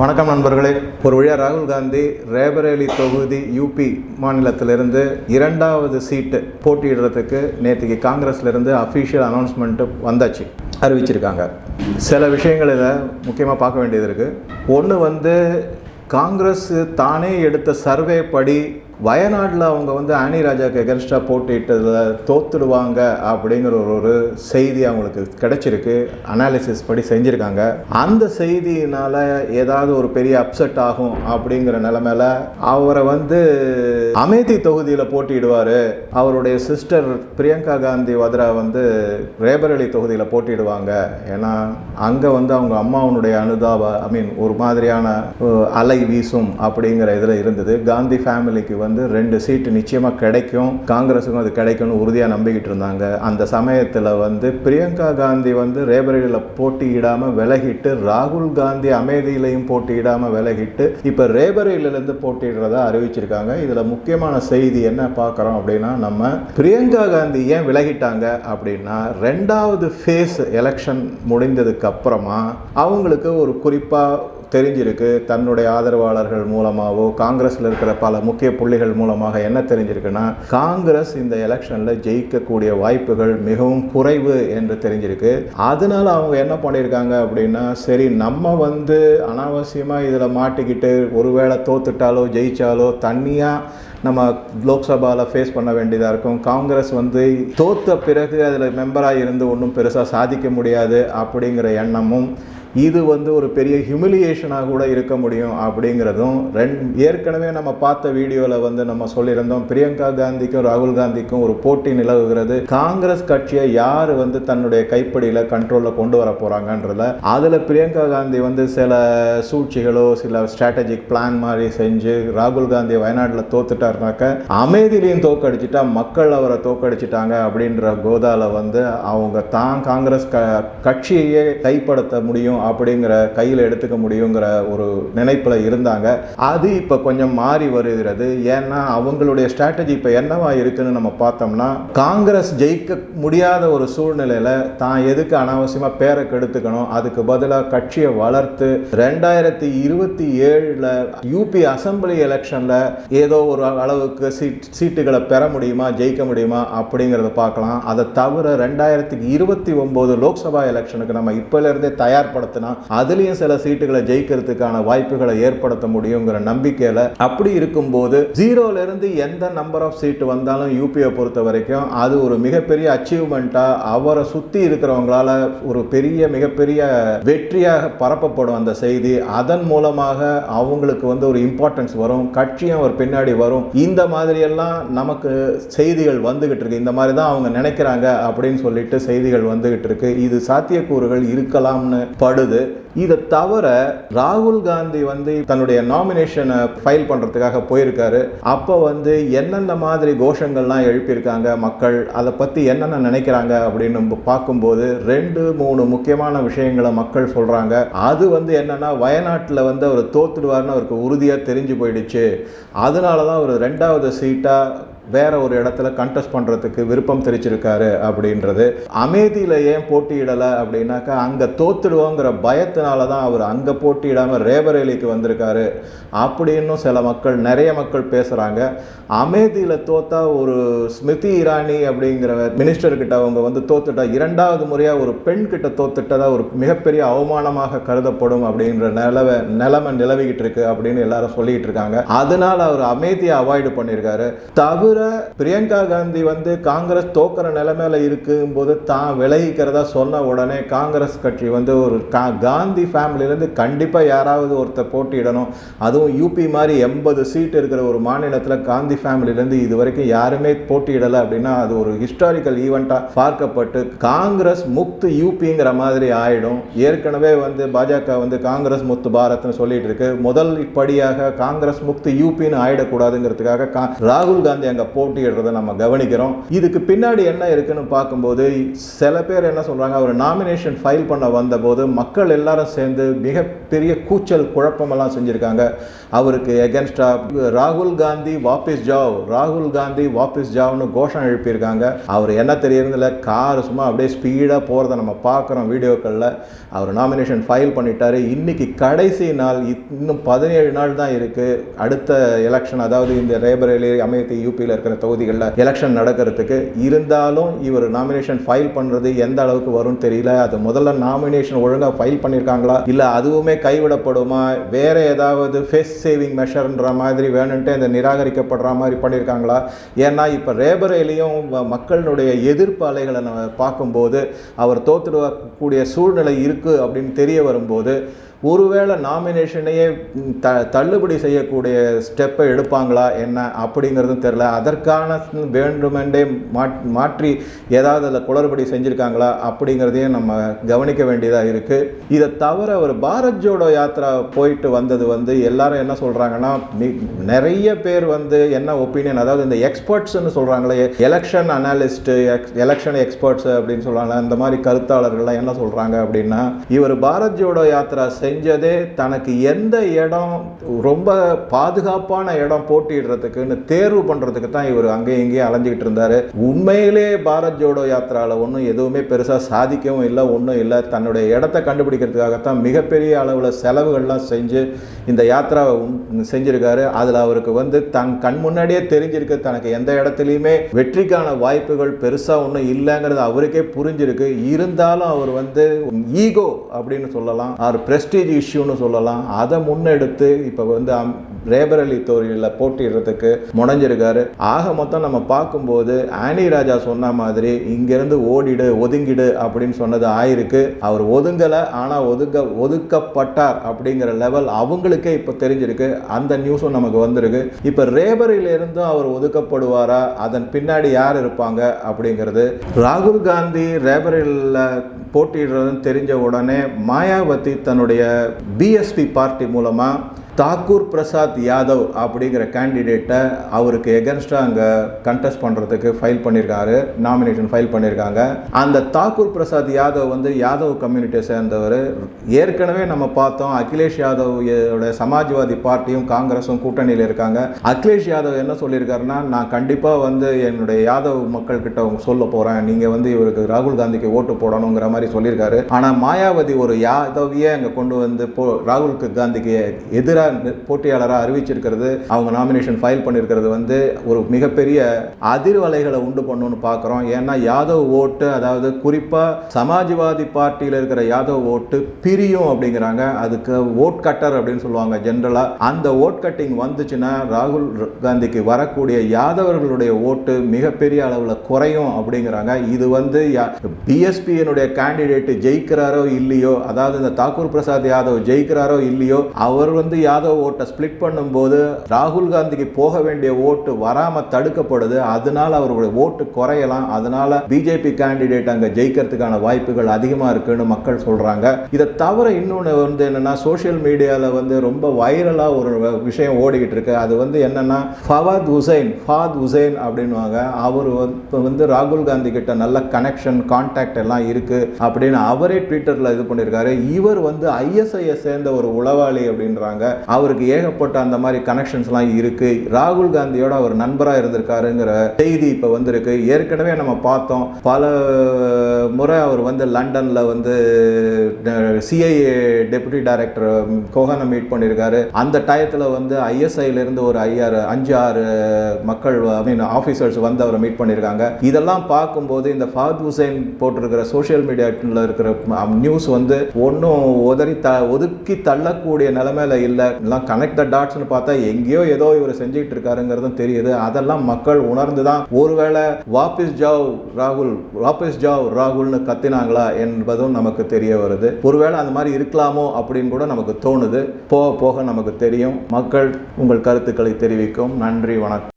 வணக்கம் நண்பர்களே. ஒரு வழியாக ராகுல் காந்தி ரேபரேலி தொகுதி யூபி மாநிலத்திலிருந்து இரண்டாவது சீட்டு போட்டியிடுறதுக்கு நேற்றுக்கு காங்கிரஸ்லேருந்து அஃபீஷியல் அனௌன்ஸ்மெண்ட்டு வந்தாச்சு. அறிவிச்சிருக்காங்க. சில விஷயங்களில் முக்கியமாக பார்க்க வேண்டியது இருக்குது ஒன்று வந்து காங்கிரஸ் தானே எடுத்த சர்வே படி வயநாட்டில் அவங்க வந்து ஆனி ராஜாக்கு எகென்ஸ்டாக போட்டியிட்டதில் தோத்துடுவாங்க அப்படிங்கிற ஒரு ஒரு செய்தி அவங்களுக்கு கிடைச்சிருக்கு. அனாலிசிஸ் படி செஞ்சுருக்காங்க. அந்த செய்தியினால் ஏதாவது ஒரு பெரிய அப்செட் ஆகும் அப்படிங்கிற நிலமையில அவரை வந்து அமேதி தொகுதியில் போட்டியிடுவார். அவருடைய சிஸ்டர் பிரியங்கா காந்தி வத்ரா வந்து ரேபரலி தொகுதியில் போட்டிடுவாங்க ஏன்னா அங்கே வந்து அவங்க அம்மாவனுடைய அனுதாப ஐ மீன் ஒரு மாதிரியான அலை வீசும் அப்படிங்கிற இதில் இருந்தது. காந்தி ஃபேமிலிக்கு வந்து வந்து ரெண்டு சீட்டு நிச்சயமாக கிடைக்கும். காங்கிரஸுக்கும் அது கிடைக்கும்னு உறுதியாக நம்பிக்கிட்டு இருந்தாங்க. அந்த சமயத்தில் வந்து பிரியங்கா காந்தி வந்து ரேபரேலியில் போட்டியிடாமல் விலகிட்டு ராகுல் காந்தி அமேதியிலையும் போட்டியிடாமல் விலகிட்டு இப்போ ரேபரேலிருந்து போட்டியிடுறதா அறிவிச்சிருக்காங்க. இதில் முக்கியமான செய்தி என்ன பார்க்குறோம் அப்படின்னா நம்ம பிரியங்கா காந்தி ஏன் விலகிட்டாங்க அப்படின்னா ரெண்டாவது ஃபேஸ் எலெக்ஷன் முடிந்ததுக்கு அப்புறமா அவங்களுக்கு ஒரு குறிப்பாக தெரிஞ்சிருக்கு தன்னுடைய ஆதரவாளர்கள் மூலமாகவோ காங்கிரஸில் இருக்கிற பல முக்கிய புள்ளிகள் மூலமாக என்ன தெரிஞ்சிருக்குன்னா காங்கிரஸ் இந்த எலெக்ஷனில் ஜெயிக்கக்கூடிய வாய்ப்புகள் மிகவும் குறைவு என்று தெரிஞ்சிருக்கு. அதனால அவங்க என்ன பண்ணியிருக்காங்க அப்படின்னா சரி நம்ம வந்து அனாவசியமாக இதில் மாட்டிக்கிட்டு ஒருவேளை தோத்துட்டாலோ ஜெயிச்சாலோ தனியாக நம்ம லோக்சபாவில் ஃபேஸ் பண்ண வேண்டியதாக இருக்கும். காங்கிரஸ் வந்து தோத்த பிறகு அதில் மெம்பராக இருந்து ஒன்றும் பெருசாக சாதிக்க முடியாது அப்படிங்கிற எண்ணமும் இது வந்து ஒரு பெரிய ஹியூமிலியேஷனாக கூட இருக்க முடியும் அப்படிங்கிறதும் ரெண் ஏற்கனவே நம்ம பார்த்த வீடியோவில் வந்து நம்ம சொல்லியிருந்தோம். பிரியங்கா காந்திக்கும் ராகுல் காந்திக்கும் ஒரு போட்டி நிலவுகிறது. காங்கிரஸ் கட்சியை யார் வந்து தன்னுடைய கைப்படியில் கண்ட்ரோலில் கொண்டு வர போகிறாங்கன்றதில் அதில் பிரியங்கா காந்தி வந்து சில சூழ்ச்சிகளோ சில ஸ்ட்ராட்டஜிக் பிளான் மாதிரி செஞ்சு ராகுல் காந்தி வயநாட்டில் தோத்துட்டாருனாக்க அமைதியிலையும் தோக்கடிச்சிட்டா மக்கள் அவரை தோக்கடிச்சிட்டாங்க அப்படின்ற கோதாவில் வந்து அவங்க தான் காங்கிரஸ் க கட்சியையே கைப்படுத்த முடியும் அப்படிங்கிற கையில் எடுத்துக்க முடியுங்கிற ஒரு நினைப்பில் இருந்தாங்க. அது இப்போ கொஞ்சம் மாறி வருகிறது. ஏன்னா அவங்களுடைய ஸ்ட்ராட்டஜி இப்போ என்னவா இருக்குன்னு நம்ம பார்த்தோம்னா காங்கிரஸ் ஜெயிக்க முடியாத ஒரு சூழ்நிலையில் தான் எதுக்கு அனாவசியமாக பேரை கெடுத்துக்கணும்? அதுக்கு பதிலாக கட்சியை வளர்த்து ரெண்டாயிரத்தி இருபத்தி ஏழில் யூபி அசம்பிளி எலெக்ஷனில் ஏதோ ஒரு அளவுக்கு சீட் சீட்டுகளை பெற முடியுமா ஜெயிக்க முடியுமா அப்படிங்கிறத பார்க்கலாம். அதை தவிர ரெண்டாயிரத்தி இருபத்தி ஒம்பது லோக்சபா எலெக்ஷனுக்கு நம்ம இப்போலேருந்தே தயார்படுத்தினா அதுலேயும் சில சீட்டுகளை ஜெயிக்கிறதுக்கான வாய்ப்புகளை ஏற்படுத்த முடியுங்கிற நம்பிக்கையில் அப்படி இருக்கும்போது ஜீரோல இருந்து எந்த நம்பர் ஆஃப் சீட்டு வந்தாலும் யூபியை பொறுத்த வரைக்கும் அது ஒரு மிகப்பெரிய அச்சீவ்மெண்ட்டாக அவரை சுற்றி இருக்கிறவங்களால ஒரு பெரிய மிகப்பெரிய வெற்றியாக பரப்பப்படும் அந்த செய்தி. அதன் மூலமாக அவங்களுக்கு வந்து ஒரு இம்பார்ட்டன்ஸ் வரும் கட்சியும் ஒரு பின்னாடி வரும். இந்த மாதிரியெல்லாம் நமக்கு செய்திகள் வந்துகிட்டு இருக்கு. இந்த மாதிரி தான் அவங்க நினைக்கிறாங்க அப்படின்னு சொல்லிட்டு செய்திகள் வந்துகிட்டு இருக்கு. இது சாத்தியக்கூறுகள் இருக்கலாம்னு படு படுது. இதை தவிர ராகுல் காந்தி வந்து தன்னுடைய நாமினேஷனை ஃபைல் பண்ணுறதுக்காக போயிருக்காரு. அப்போ வந்து என்னென்ன மாதிரி கோஷங்கள்லாம் எழுப்பியிருக்காங்க மக்கள் அதை பற்றி என்னென்ன நினைக்கிறாங்க அப்படின்னு பார்க்கும்போது ரெண்டு மூணு முக்கியமான விஷயங்களை மக்கள் சொல்கிறாங்க அது வந்து என்னென்னா வயநாட்டில் வந்து அவர் தோத்துடுவார்னு அவருக்கு உறுதியாக தெரிஞ்சு போயிடுச்சு. அதனால தான் அவர் ரெண்டாவது சீட்டாக வேற ஒரு இடத்துல கண்டெஸ்ட் பண்ணுறதுக்கு விருப்பம் தெரிவிச்சிருக்காரு அப்படின்றது. அமேதியில் ஏன் போட்டியிடலை அப்படின்னாக்கா அங்கே தோத்துடுவோங்கிற பயத்தினால தான் அவர் அங்கே போட்டியிடாமல் ரேபரேலிக்கு வந்திருக்காரு அப்படின்னும் சில மக்கள் நிறைய மக்கள் பேசுகிறாங்க அமேதியில் தோத்தா ஒரு ஸ்மிருதி இரானி அப்படிங்கிற மினிஸ்டர்கிட்ட அவங்க வந்து தோத்துட்டா இரண்டாவது முறையாக ஒரு பெண் கிட்ட தோத்துட்டதா ஒரு மிகப்பெரிய அவமானமாக கருதப்படும் அப்படின்ற நிலவை நிலைமை நிலவிக்கிட்டு இருக்கு அப்படின்னு எல்லாரும் சொல்லிக்கிட்டு இருக்காங்க. அதனால் அவர் அமேதியை அவாய்டு பண்ணியிருக்காரு. தவிர பிரியங்கா காந்தி வந்து காங்கிரஸ் தோக்கிற நிலைமையில இருக்கும்போது தான் விலகிக்கிறதா சொன்ன உடனே காங்கிரஸ் கட்சி வந்து ஒரு கா காந்தி ஃபேமிலியிலேருந்து கண்டிப்பாக யாராவது ஒருத்தர் போட்டியிடணும். அதுவும் யூபி மாதிரி எண்பது சீட் இருக்கிற ஒரு மாநிலத்தில் காந்தி ஃபேமிலியிலேருந்து இது வரைக்கும் யாருமே போட்டியிடலை அப்படின்னா அது ஒரு ஹிஸ்டாரிக்கல் ஈவெண்ட்டாக பார்க்கப்பட்டு காங்கிரஸ் முக்து யூபிங்கிற மாதிரி ஆயிடும். ஏற்கனவே வந்து பாஜக வந்து காங்கிரஸ் முக்து பாரத்னு சொல்லிட்டு இருக்கு. முதல் படியாக காங்கிரஸ் முக்து யூபின்னு ஆயிடக்கூடாதுங்கிறதுக்காக ராகுல் காந்தி அங்கே போட்டியிடுறதை நம்ம கவனிக்கிறோம். இதுக்கு பின்னாடி என்ன இருக்குன்னு பார்க்கும்போது சில பேர் என்ன சொல்கிறாங்க அவர் நாமினேஷன் ஃபைல் பண்ண வந்தபோது மக்கள் எல்லாரும் சேர்ந்து மிகப்பெரிய கூச்சல் குழப்பமெல்லாம் செஞ்சுருக்காங்க. அவருக்கு எகென்ஸ்டா ராகுல் காந்தி வாபிஸ் ஜாவ் ராகுல் காந்தி வாபிஸ் ஜாவ்னு கோஷம் எழுப்பியிருக்காங்க. அவர் என்ன தெரியறதில்ல கார் சும்மா அப்படியே ஸ்பீடாக போகிறத நம்ம பார்க்குறோம் வீடியோக்களில். அவர் நாமினேஷன் ஃபைல் பண்ணிட்டார். இன்றைக்கி கடைசி நாள் இன்னும் பதினேழு நாள் தான் இருக்குது அடுத்த எலெக்ஷன் அதாவது இந்த ரேபரேலி அமேத்தி யூபியில் இருக்கிற தொகுதிகளில் எலெக்ஷன் நடக்கிறதுக்கு இருந்தாலும் இவர் நாமினேஷன் ஃபைல் பண்ணுறது எந்த அளவுக்கு வரும்னு தெரியல. அது முதல்ல நாமினேஷன் ஒழுங்காக ஃபைல் பண்ணியிருக்காங்களா இல்லை அதுவுமே கைவிடப்படுமா? வேற ஏதாவது ஃபேஸ் சேவிங் மெஷர்ன்ற மாதிரி வேணுன்ட்டு இந்த நிராகரிக்கப்படுற மாதிரி பண்ணியிருக்காங்களா ஏன்னா இப்போ ரேபரேலியும் மக்களுடைய எதிர்ப்பு அலைகளை நம்ம பார்க்கும்போது அவர் தோத்துடக்கூடிய சூழ்நிலை இருக்குது அப்படின்னு தெரிய வரும்போது ஒருவேளை நாமினேஷனையே த தள்ளுபடி செய்யக்கூடிய ஸ்டெப்பை எடுப்பாங்களா என்ன அப்படிங்கிறதும் தெரில அதற்கான வேண்டுமென்றே மாட் மாற்றி ஏதாவது அதில் குளறுபடி செஞ்சுருக்காங்களா அப்படிங்கிறதையும் நம்ம கவனிக்க வேண்டியதாக இருக்குது இதை தவிர ஒரு பாரத் ஜோடோ யாத்ரா போயிட்டு வந்தது வந்து எல்லாரும் என்ன சொல்கிறாங்கன்னா நிறைய பேர் வந்து என்ன ஒப்பீனியன் அதாவது இந்த எக்ஸ்பர்ட்ஸ்ன்னு சொல்கிறாங்களே election analyst ex election experts அப்படின்னு சொல்கிறாங்களே அந்த மாதிரி கருத்தாளர்கள்லாம் என்ன சொல்கிறாங்க அப்படின்னா இவர் பாரத் ஜோடோ யாத்ரா செஞ்சதே தனக்கு எந்த இடம் ரொம்ப பாதுகாப்பான இடம் போட்டிடுறதுக்குன்னு தேர்வு பண்ணுறதுக்கு தான் இவர் அங்கேயும் இங்கேயும் அலைஞ்சிக்கிட்டு இருந்தார். உண்மையிலே பாரத் ஜோடோ யாத்திராவில் ஒன்றும் எதுவுமே பெருசாக சாதிக்கவும் இல்லை ஒன்றும் இல்லை. தன்னுடைய இடத்த கண்டுபிடிக்கிறதுக்காகத்தான் மிகப்பெரிய அளவில் செலவுகள்லாம் செஞ்சு இந்த யாத்திராவை செஞ்சுருக்காரு. அதில் அவருக்கு வந்து தன் கண் முன்னாடியே தெரிஞ்சிருக்கு தனக்கு எந்த இடத்துலையுமே வெற்றிக்கான வாய்ப்புகள் பெருசாக ஒன்றும் இல்லைங்கிறது அவருக்கே புரிஞ்சிருக்கு. இருந்தாலும் அவர் வந்து ஈகோ அப்படின்னு சொல்லலாம் அவர் பிரஸ்டீஜ் இஷ்யூன்னு சொல்லலாம். அதை முன்னெடுத்து இப்போ வந்து அம்- ரேபரலி தொழிலில் போட்டிடுறதுக்கு முனைஞ்சிருக்காரு. ஆக மொத்தம் நம்ம பார்க்கும்போது ஆனி ராஜா சொன்ன மாதிரி இங்கேருந்து ஓடிடு ஒதுங்கிடு அப்படின்னு சொன்னது ஆயிருக்கு. அவர் ஒதுங்கலை ஆனால் ஒதுக்க ஒதுக்கப்பட்டார் அப்படிங்கிற லெவல் அவங்களுக்கே இப்போ தெரிஞ்சிருக்கு. அந்த நியூஸும் நமக்கு வந்திருக்கு. இப்போ ரேபரிலிருந்தும் அவர் ஒதுக்கப்படுவாரா? அதன் பின்னாடி யார் இருப்பாங்க அப்படிங்கிறது ராகுல் காந்தி ரேபரில் போட்டிடுறதுன்னு தெரிஞ்ச உடனே மாயாவதி தன்னுடைய பிஎஸ்பி பார்ட்டி மூலமாக தாக்கூர் பிரசாத் யாதவ் அப்படிங்கிற கேண்டிடேட்டை அவருக்கு எகென்ஸ்டாக அங்கே கண்டெஸ்ட் பண்ணுறதுக்கு ஃபைல் பண்ணியிருக்காரு நாமினேஷன் ஃபைல் பண்ணியிருக்காங்க அந்த தாக்கூர் பிரசாத் யாதவ் வந்து யாதவ் கம்யூனிட்டியை சேர்ந்தவர். ஏற்கனவே நம்ம பார்த்தோம் அகிலேஷ் யாதவ் சமாஜ்வாதி பார்ட்டியும் காங்கிரஸும் கூட்டணியில் இருக்காங்க. அகிலேஷ் யாதவ் என்ன சொல்லியிருக்காருன்னா நான் கண்டிப்பாக வந்து என்னுடைய யாதவ் மக்கள்கிட்ட அவங்க சொல்ல போகிறேன் நீங்கள் வந்து இவருக்கு ராகுல் காந்திக்கு ஓட்டு போடணுங்கிற மாதிரி சொல்லியிருக்காரு. ஆனால் மாயாவதி ஒரு யாதவியை அங்கே கொண்டு வந்து போ ராகுல் காந்திக்கு எதிராக போட்டியாளராக அறிவிச்சிருக்கிறது அவங்க நாமினேஷன் ஃபைல் பண்ணியிருக்கிறது வந்து ஒரு மிகப்பெரிய அதிர்வலைகளை உண்டு பண்ணுன்னு பார்க்குறோம் ஏன்னா யாதவ் ஓட்டு அதாவது குறிப்பாக சமாஜ்வாதி பார்ட்டியில் இருக்கிற யாதவ் ஓட்டு பிரியும் அப்படிங்கிறாங்க. அதுக்கு ஓட் கட்டர் அப்படின்னு சொல்லுவாங்க ஜென்ரலாக அந்த ஓட் கட்டிங் வந்துச்சுன்னா ராகுல் காந்திக்கு வரக்கூடிய யாதவர்களுடைய ஓட்டு மிகப்பெரிய அளவில் குறையும் அப்படிங்கிறாங்க. இது வந்து பிஎஸ்பியினுடைய கேண்டிடேட் ஜெயிக்கிறாரோ இல்லையோ அதாவது இந்த தாக்கூர் பிரசாத் யாதவ் ஜெயிக்கிறாரோ இல்லையோ அவர் வந்து யாதவ் ஓட்டை ஸ்பிளிட் பண்ணும்போது ராகுல் காந்திக்கு போக வேண்டிய ஓட்டு வராமல் தடுக்கப்படுது. அதனால அவருடைய ஓட்டு குறையலாம். அதனால பிஜேபி கேண்டிடேட் அங்கே ஜெயிக்கிறதுக்கான வாய்ப்புகள் அதிகமாக இருக்குன்னு மக்கள் சொல்கிறாங்க இதை தவிர இன்னொன்று வந்து என்னென்னா சோஷியல் மீடியாவில் வந்து ரொம்ப வைரலாக ஒரு விஷயம் ஓடிக்கிட்டு இருக்கு. அது வந்து என்னென்னா ஃபவாத் ஹுசைன் ஃபாத் ஹுசைன் அப்படின்வாங்க அவர் வந்து- வந்து ராகுல் காந்தி கிட்ட நல்ல கனெக்ஷன் கான்டாக்ட் எல்லாம் இருக்குது அப்படின்னு அவரே ட்விட்டரில் இது பண்ணியிருக்காரு. இவர் வந்து ஐஎஸ்ஐயை சேர்ந்த ஒரு உளவாளி அப்படின்றாங்க. அவருக்கு ஏகப்பட்ட அந்த மாதிரி கனெக்ஷன்ஸ்லாம் இருக்கு. ராகுல் காந்தியோட அவர் நண்பராக இருந்திருக்காருங்கிற செய்தி இப்போ வந்திருக்கு. ஏற்கனவே நம்ம பார்த்தோம். பல முறை அவர் வந்து லண்டனில் வந்து சிஐஏ டெபுட்டி டைரக்டர் கோஹனை மீட் பண்ணியிருக்காரு அந்த டயத்தில் வந்து ஐஎஸ்ஐலேருந்து ஒரு ஐயாறு அஞ்சு ஆறு மக்கள் ஐ மீன் ஆஃபீஸர்ஸ் வந்து அவரை மீட் பண்ணியிருக்காங்க இதெல்லாம் பார்க்கும்போது இந்த ஃபாத் ஹுசைன் போட்டிருக்கிற சோஷியல் மீடியாவில் இருக்கிற நியூஸ் வந்து ஒன்றும் உதறி த ஒதுக்கி தள்ளக்கூடிய நிலைமையில இல்லை. எல்லாம் கனெக்ட் த டாட்ஸ்னு பார்த்தா எங்கேயோ ஏதோ இவர் செஞ்சுட்டு இருக்காருங்கிறதும் தெரியுது. அதெல்லாம் மக்கள் உணர்ந்து தான் ஒருவேளை வாபிஸ் ஜாவ் ராகுல் வாபிஸ் ஜாவ் ராகுல்னு கத்தினாங்களா என்பதும் நமக்கு தெரிய வருது. ஒருவேளை அந்த மாதிரி இருக்கலாமோ அப்படின்னு கூட நமக்கு தோணுது. போக போக நமக்கு தெரியும். மக்கள் உங்கள் கருத்துக்களை தெரிவிக்கும். நன்றி வணக்கம்.